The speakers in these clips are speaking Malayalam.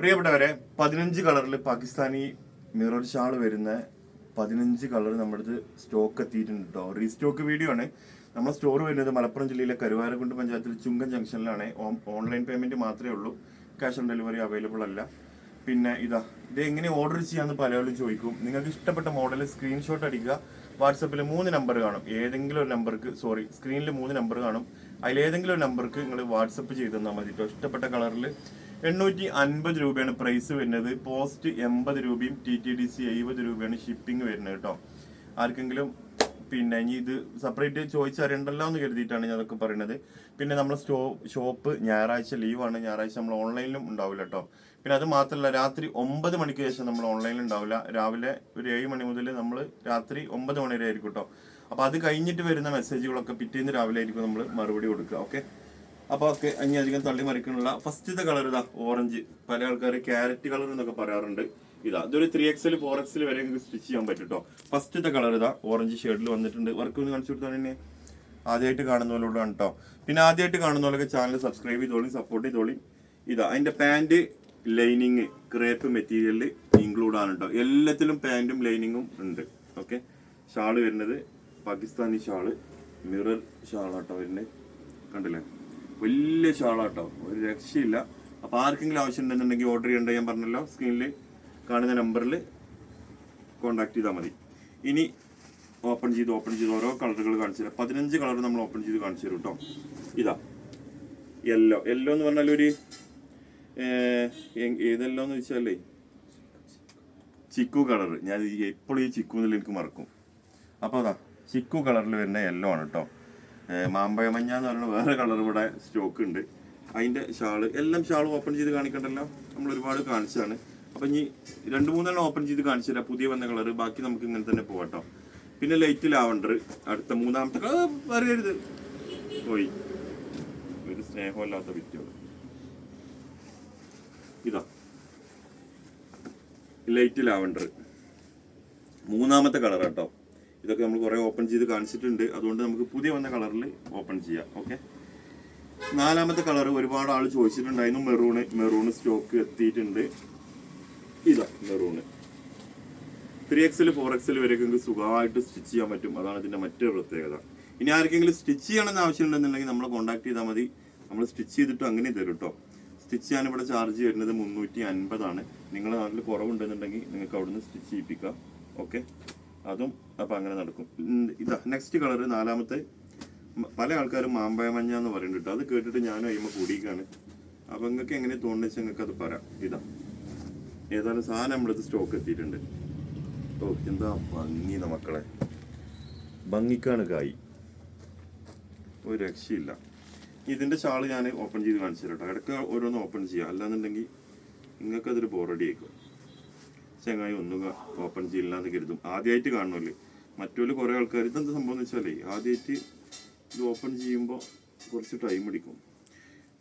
പ്രിയപ്പെട്ടവരെ പതിനഞ്ച് കളറിൽ പാകിസ്ഥാനി മിറർ ഷാൾ വരുന്ന പതിനഞ്ച് കളർ നമ്മുടെ സ്റ്റോക്ക് എത്തിയിട്ടുണ്ട് കേട്ടോ റീസ്റ്റോക്ക് വീഡിയോ ആണ്. നമ്മുടെ സ്റ്റോർ വരുന്നത് മലപ്പുറം ജില്ലയിലെ കരുവാരക്കുണ്ട് പഞ്ചായത്തിൽ ചുങ്കൻ ജംഗ്ഷനിലാണ്. ഓൺലൈൻ പേയ്മെന്റ് മാത്രമേ ഉള്ളൂ. ക്യാഷ് ഓൺ ഡെലിവറി അവൈലബിൾ അല്ല. പിന്നെ ഇതാ ഇത് എങ്ങനെ ഓർഡർ ചെയ്യാമെന്ന് പലരും ചോദിക്കും. നിങ്ങൾക്ക് ഇഷ്ടപ്പെട്ട മോഡൽ സ്ക്രീൻഷോട്ട് അടിക്കുക. വാട്സപ്പിൽ മൂന്ന് നമ്പർ കാണും. ഏതെങ്കിലും ഒരു നമ്പർക്ക് സോറി സ്ക്രീനിൽ മൂന്ന് നമ്പർ കാണും. അതിലേതെങ്കിലും ഒരു നമ്പർക്ക് നിങ്ങൾ വാട്സപ്പ് ചെയ്ത് തന്നാൽ മതി കേട്ടോ ഇഷ്ടപ്പെട്ട കളറിൽ എണ്ണൂറ്റി അൻപത് രൂപയാണ് പ്രൈസ് വരുന്നത്. പോസ്റ്റ് എൺപത് രൂപയും ടി ടി ഡി സി എഴുപത് രൂപയാണ് ഷിപ്പിംഗ് വരുന്നത് കേട്ടോ. ആർക്കെങ്കിലും പിന്നെ ഇനി ഇത് സെപ്പറേറ്റ് ചോദിച്ചറിയണ്ടല്ലോ എന്ന് കരുതിയിട്ടാണ് ഞാൻ അതൊക്കെ പറയുന്നത് പിന്നെ നമ്മൾ സ്റ്റോ ഷോപ്പ് ഞായറാഴ്ച ലീവാണ് ഞായറാഴ്ച നമ്മൾ ഓൺലൈനിലും ഉണ്ടാവില്ല കേട്ടോ. പിന്നെ അത് മാത്രമല്ല രാത്രി ഒമ്പത് മണിക്ക് ശേഷം നമ്മൾ ഓൺലൈനിൽ ഉണ്ടാവില്ല. രാവിലെ ഒരു ഏഴ് മണി മുതൽ നമ്മൾ രാത്രി ഒമ്പത് മണി വരെ ആയിരിക്കും കേട്ടോ. അപ്പോൾ അത് കഴിഞ്ഞിട്ട് വരുന്ന മെസ്സേജുകളൊക്കെ പിറ്റേന്ന് രാവിലെ ആയിരിക്കും നമ്മൾ മറുപടി കൊടുക്കുക. ഓക്കെ അപ്പൊ അതൊക്കെ ഇനി അധികം തള്ളി മറിക്കാനുള്ള ഫസ്റ്റത്തെ കളർ ഇതാ ഓറഞ്ച്. പല ആൾക്കാർ ക്യാരറ്റ് കളർ എന്നൊക്കെ പറയാറുണ്ട്. ഇതാ ഇതൊരു ത്രീ എക്സൽ ഫോർ എക്സൽ വരെ നിങ്ങൾക്ക് സ്റ്റിച്ച് ചെയ്യാൻ പറ്റും കേട്ടോ ഫസ്റ്റത്തെ കളർ ഇതാ ഓറഞ്ച് ഷെയ്ഡിൽ വന്നിട്ടുണ്ട്. വർക്ക് ഒന്ന് കാണിച്ചു കൊടുത്താൽ തന്നെ. ആദ്യമായിട്ട് കാണുന്നവരോടാണ് കേട്ടോ പിന്നെ ആദ്യമായിട്ട് കാണുന്നവരൊക്കെ ചാനൽ സബ്സ്ക്രൈബ് ചെയ്തോളി സപ്പോർട്ട് ചെയ്തോളി. ഇതാ അതിന്റെ പാന്റ് ലൈനിങ് ക്രേപ്പ് മെറ്റീരിയലിൽ ഇൻക്ലൂഡ് ആണ് കേട്ടോ എല്ലാത്തിലും പാന്റും ലൈനിങ്ങും ഉണ്ട്. ഓക്കെ ഷാൾ വരുന്നത് പാകിസ്ഥാനി ഷാൾ മിറർ ഷാളാട്ടോ വരുന്നത്. കണ്ടില്ലേ? വലിയ ഷാളാട്ടോ ഒരു രക്ഷയില്ല. അപ്പൊ ആർക്കെങ്കിലും ആവശ്യം ഉണ്ടെന്നുണ്ടെങ്കിൽ ഓർഡർ ചെയ്യേണ്ട ഞാൻ പറഞ്ഞല്ലോ സ്ക്രീനിൽ കാണുന്ന നമ്പറിൽ കോൺടാക്ട് ചെയ്താൽ മതി. ഇനി ഓപ്പൺ ചെയ്ത് ഓപ്പൺ ചെയ്ത് ഓരോ കളറുകൾ കാണിച്ചു തരാം. പതിനഞ്ച് കളർ നമ്മൾ ഓപ്പൺ ചെയ്ത് കാണിച്ചു തരും കേട്ടോ ഇതാ. യെല്ലോ യെല്ലോ എന്ന് പറഞ്ഞാൽ ഒരു ഏതെല്ലോ എന്ന് വെച്ചാലേ ചിക്കു കളർ ഞാൻ എപ്പോഴും ഈ ചിക്കു എന്നുള്ള എനിക്ക് മറക്കും. അപ്പോൾ അതാ ചിക്കു കളറിൽ വരുന്ന യെല്ലോ ആണ് കേട്ടോ മാമ്പഴ മഞ്ഞ എന്ന് പറയുന്ന വേറെ കളർ ഇവിടെ സ്റ്റോക്ക് ഉണ്ട്. അതിന്റെ ഷാൾ എല്ലാം ഷാൾ ഓപ്പൺ ചെയ്ത് കാണിക്കണ്ടല്ലോ? നമ്മൾ ഒരുപാട് കാണിച്ചതാണ്. അപ്പൊ ഇനി രണ്ട് മൂന്നെണ്ണം ഓപ്പൺ ചെയ്ത് കാണിച്ചു തരാം. പുതിയ വന്ന കളർ ബാക്കി നമുക്ക് ഇങ്ങനെ തന്നെ പോകട്ടോ പിന്നെ ലൈറ്റ് ലാവണ്ടർ അടുത്ത മൂന്നാമത്തെ കളർ പറയരുത് പോയി. ഒരു സ്നേഹമല്ലാത്ത വിറ്റുകൾ ഇതാ. ലൈറ്റ് ലാവണ്ടർ മൂന്നാമത്തെ കളർ കേട്ടോ ഇതൊക്കെ നമ്മൾ കുറെ ഓപ്പൺ ചെയ്ത് കാണിച്ചിട്ടുണ്ട്. അതുകൊണ്ട് നമുക്ക് പുതിയ വന്ന കളറിൽ ഓപ്പൺ ചെയ്യാം. ഓക്കെ നാലാമത്തെ കളർ ഒരുപാട് ആൾ ചോദിച്ചിട്ടുണ്ടായിരുന്നു. മെറൂണ് മെറൂണ് സ്റ്റോക്ക് എത്തിയിട്ടുണ്ട്. ഇതാ maroon three XL four XL വരെയൊക്കെ നിങ്ങൾക്ക് സുഖമായിട്ട് സ്റ്റിച്ച് ചെയ്യാൻ പറ്റും. അതാണ് ഇതിന്റെ മറ്റൊരു പ്രത്യേകത. ഇനി ആർക്കെങ്കിലും സ്റ്റിച്ച് ചെയ്യണമെന്ന് ആവശ്യമുണ്ടെന്നുണ്ടെങ്കിൽ നമ്മളെ കോൺടാക്ട് ചെയ്താൽ മതി. നമ്മൾ സ്റ്റിച്ച് ചെയ്തിട്ട് അങ്ങനെ തരും കേട്ടോ സ്റ്റിച്ച് ചെയ്യാൻ ഇവിടെ ചാർജ് വരുന്നത് മുന്നൂറ്റി അൻപതാണ്. നിങ്ങളുടെ നാട്ടിൽ കുറവുണ്ടെന്നുണ്ടെങ്കിൽ നിങ്ങൾക്ക് അവിടുന്ന് സ്റ്റിച്ച് ചെയ്യിപ്പിക്കാം. ഓക്കെ അതും അപ്പം അങ്ങനെ നടക്കും. ഇതാ നെക്സ്റ്റ് കളർ നാലാമത്തെ പല ആൾക്കാരും മാമ്പഴ മഞ്ഞ എന്ന് പറയുന്നുണ്ട് അത് കേട്ടിട്ട് ഞാനും അയ്യമ്മ കൂടിയിക്കാണ് അപ്പം നിങ്ങൾക്ക് എങ്ങനെ തോന്നുന്നു വെച്ചാൽ നിങ്ങൾക്ക് അത് പറയാം. ഇതാ. ഏതായാലും സാധനം നമ്മളത് സ്റ്റോക്ക് എത്തിയിട്ടുണ്ട്. ഓ എന്താ ഭംഗി മക്കളെ. ഭംഗിക്കാണ് കായി. ഒരു രക്ഷയില്ല. ഇതിന്റെ ഷാൾ ഞാൻ ഓപ്പൺ ചെയ്ത് കാണിച്ചു തരാം കേട്ടോ. ഇടയ്ക്ക് ഓരോന്ന് ഓപ്പൺ ചെയ്യാം. അല്ലാന്നുണ്ടെങ്കിൽ നിങ്ങൾക്കതൊരു ബോറടി ആയിക്കും ചങ്ങായി ഒന്നുക ഓപ്പൺ ചെയ്യില്ല എന്ന് കരുതും. ആദ്യമായിട്ട് കാണുമല്ലേ മറ്റൊരു കുറേ ആൾക്കാർ ഇതെന്താ സംഭവം എന്ന് വെച്ചാലേ ആദ്യമായിട്ട് ഇത് ഓപ്പൺ ചെയ്യുമ്പോൾ കുറച്ച് ടൈം എടുക്കും.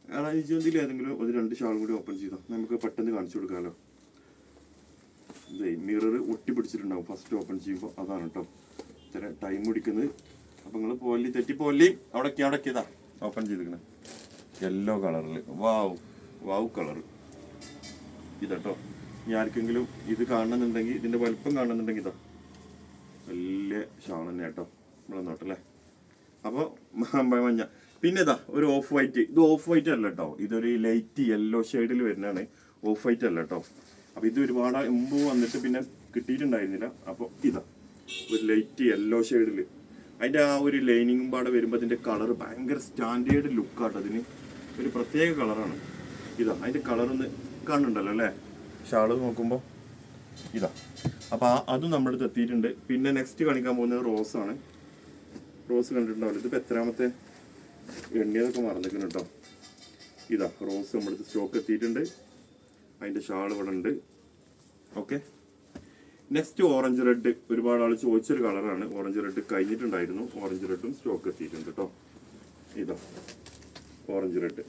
അതായത് ഏതെങ്കിലും ഒരു രണ്ട് ഷാൾ കൂടി ഓപ്പൺ ചെയ്താൽ നമുക്ക് പെട്ടെന്ന് കാണിച്ചു കൊടുക്കാമല്ലോ ഇതേ മിറർ ഒട്ടി പിടിച്ചിട്ടുണ്ടാവും ഫസ്റ്റ് ഓപ്പൺ ചെയ്യുമ്പോൾ അതാണ് കേട്ടോ ഇത്ര ടൈം പിടിക്കുന്നത് അപ്പം നിങ്ങൾ പോലി തെറ്റി പോലി അവിടെ അവിടെ ഓപ്പൺ ചെയ്തിരിക്കണേ യെല്ലോ കളറിൽ വാവ് വാവ് കളർ ഇതാട്ടോ ഇനി ആർക്കെങ്കിലും ഇത് കാണണമെന്നുണ്ടെങ്കിൽ ഇതിന്റെ വലിപ്പം കാണണമെന്നുണ്ടെങ്കിൽ ഇതാ. വലിയ ഷാൾ തന്നെ കേട്ടോ നമ്മളെ നോട്ടല്ലേ അപ്പോൾ മഞ്ഞ. പിന്നെ ഇതാ ഒരു ഓഫ് വൈറ്റ് ഇത് ഓഫ് വൈറ്റ് അല്ല കേട്ടോ. ഇതൊരു ലൈറ്റ് യെല്ലോ ഷെയ്ഡിൽ വരുന്നതാണ്. ഓഫ് വൈറ്റ് അല്ല കേട്ടോ. അപ്പോൾ ഇത് ഒരുപാട് മുമ്പ് വന്നിട്ട് പിന്നെ കിട്ടിയിട്ടുണ്ടായിരുന്നില്ല. അപ്പോൾ ഇതാ ഒരു ലൈറ്റ് യെല്ലോ ഷെയ്ഡിൽ അതിന്റെ ആ ഒരു ലൈനിങ്ങും പാടെ വരുമ്പോൾ അതിന്റെ കളർ ഭയങ്കര സ്റ്റാൻഡേർഡ് ലുക്കാട്ടോ അതിന് ഒരു പ്രത്യേക കളറാണ് ഇതാ അതിന്റെ കളറൊന്ന് കാണുന്നുണ്ടല്ലോ അല്ലേ? ഷാൾ നോക്കുമ്പോൾ ഇതാ. അപ്പോൾ അതും നമ്മുടെ അടുത്ത് എത്തിയിട്ടുണ്ട്. പിന്നെ നെക്സ്റ്റ് കാണിക്കാൻ പോകുന്നത് റോസ് ആണ് റോസ് കണ്ടിട്ടുണ്ടാവില്ല ഇതിപ്പോൾ എത്രാമത്തെ എണ്ണിയതൊക്കെ മറന്നിരിക്കുന്നു കേട്ടോ ഇതാ റോസ് നമ്മുടെ അടുത്ത് സ്റ്റോക്ക് എത്തിയിട്ടുണ്ട്. അതിന്റെ ഷാൾ ഇവിടെ ഉണ്ട്. ഓക്കെ നെക്സ്റ്റ് ഓറഞ്ച് റെഡ് ഒരുപാട് ആൾ ചോദിച്ചൊരു കളറാണ്. ഓറഞ്ച് റെഡ് കഴിഞ്ഞിട്ടുണ്ടായിരുന്നു. ഓറഞ്ച് റെഡും സ്റ്റോക്ക് എത്തിയിട്ടുണ്ട് കേട്ടോ ഇതാ ഓറഞ്ച് റെഡ്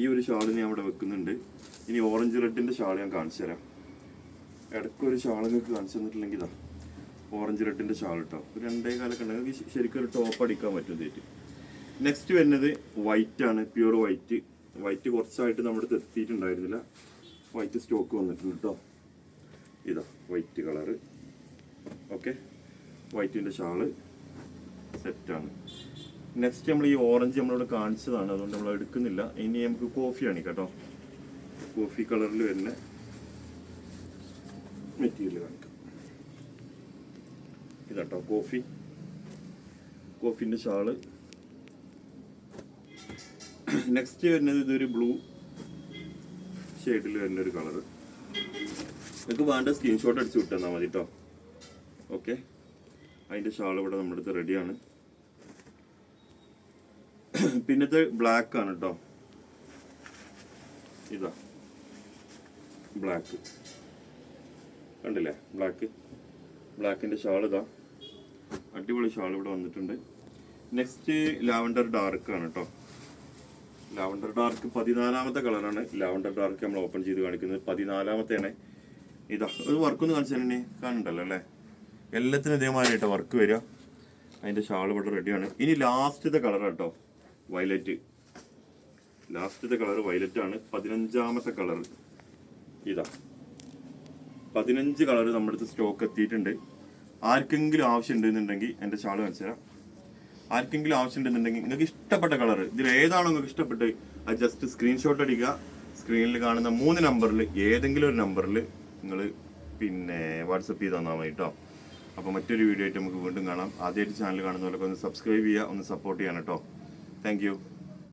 ഈ ഒരു ഷാൾ ഞാൻ അവിടെ വെക്കുന്നുണ്ട്. ഇനി ഓറഞ്ച് റെഡിന്റെ ഷാൾ ഞാൻ കാണിച്ചു തരാം. ഇടയ്ക്കൊരു ഷാൾ ഷാൾ നിങ്ങൾക്ക് കാണിച്ചു തന്നിട്ടില്ലെങ്കിൽ ഇതാ. ഓറഞ്ച് റെഡിന്റെ ഷാൾ കേട്ടോ രണ്ടേ കാലൊക്കെ ഉണ്ടെങ്കിൽ ശരിക്കും ഒരു ടോപ്പ് അടിക്കാൻ പറ്റും തേറ്റ് നെക്സ്റ്റ് വരുന്നത് വൈറ്റ് ആണ്. പ്യൂർ വൈറ്റ് വൈറ്റ് കുറച്ചായിട്ട് നമ്മുടെ എത്തിയിട്ടുണ്ടായിരുന്നില്ല. വൈറ്റ് സ്റ്റോക്ക് വന്നിട്ടുണ്ട് കേട്ടോ ഇതാ വൈറ്റ് കളറ് ഓക്കെ വൈറ്റിന്റെ ഷാൾ സെറ്റാണ് നെക്സ്റ്റ് നമ്മൾ ഈ ഓറഞ്ച് നമ്മളിവിടെ കാണിച്ചതാണ്. അതുകൊണ്ട് നമ്മൾ എടുക്കുന്നില്ല. ഇനി നമുക്ക് കോഫിയാണ് കേട്ടോ. കോഫി കളറിൽ വരുന്ന മെറ്റീരിയൽ കാണിക്കാം. ഇതാട്ടോ കോഫി കോഫിന്റെ ഷാൾ. നെക്സ്റ്റ് വരുന്നത് ഇതൊരു ബ്ലൂ ഷെയ്ഡിൽ വരുന്ന ഒരു കളറ് നിങ്ങൾക്ക് വേണ്ട സ്ക്രീൻഷോട്ട് അടിച്ച് വിട്ടാൽ മതി കേട്ടോ. ഓക്കെ അതിന്റെ ഷാൾ ഇവിടെ നമ്മുടെ അടുത്ത് റെഡിയാണ് പിന്നത്തെ ബ്ലാക്ക് ആണ് കേട്ടോ ഇതാ. ബ്ലാക്ക് കണ്ടില്ലേ? ബ്ലാക്ക് ബ്ലാക്കിന്റെ ഷാൾ ഇതാ. അടിപൊളി ഷാൾ ഇവിടെ വന്നിട്ടുണ്ട്. നെക്സ്റ്റ് ലാവൻഡർ ഡാർക്ക് ആണ് കേട്ടോ ലാവൻഡർ ഡാർക്ക് പതിനാലാമത്തെ കളറാണ് ലാവൻഡർ ഡാർക്ക് നമ്മൾ ഓപ്പൺ ചെയ്ത് കാണിക്കുന്നത്. പതിനാലാമത്തെയാണ്. ഇതാ ഒരു വർക്കൊന്ന് കാണിച്ചു തന്നെ കാണണ്ടല്ലോ അല്ലേ? എല്ലാത്തിനും ഇതേമാതിരിയായിട്ട് വർക്ക് വരിക. അതിന്റെ ഷാൾ ഇവിടെ റെഡിയാണ് ഇനി ലാസ്റ്റത്തെ കളറാണ് കേട്ടോ വയലറ്റ്. ലാസ്റ്റത്തെ കളർ വയലറ്റ് ആണ് പതിനഞ്ചാമത്തെ കളർ ഇതാ. പതിനഞ്ച് കളർ നമ്മുടെ അടുത്ത് സ്റ്റോക്ക് എത്തിയിട്ടുണ്ട്. ആർക്കെങ്കിലും ആവശ്യം ഉണ്ടെന്നുണ്ടെങ്കിൽ എന്റെ ചാൾ കാണിച്ചു തരാം. ആർക്കെങ്കിലും ആവശ്യം ഉണ്ടെന്നുണ്ടെങ്കിൽ നിങ്ങൾക്ക് ഇഷ്ടപ്പെട്ട കളർ ഇതിൽ ഏതാണോ നിങ്ങൾക്ക് ഇഷ്ടപ്പെട്ട് അത് ജസ്റ്റ് സ്ക്രീൻഷോട്ട് അടിക്കുക. സ്ക്രീനിൽ കാണുന്ന മൂന്ന് നമ്പറിൽ ഏതെങ്കിലും ഒരു നമ്പറിൽ നിങ്ങൾ പിന്നെ വാട്സപ്പ് ചെയ്ത് തന്നാൽ മതി കേട്ടോ അപ്പോൾ മറ്റൊരു വീഡിയോ ആയിട്ട് നമുക്ക് വീണ്ടും കാണാം. ആദ്യമായിട്ട് ചാനൽ കാണുന്നവരൊക്കെ ഒന്ന് സബ്സ്ക്രൈബ് ചെയ്യുക ഒന്ന് സപ്പോർട്ട് ചെയ്യണം കേട്ടോ Thank you.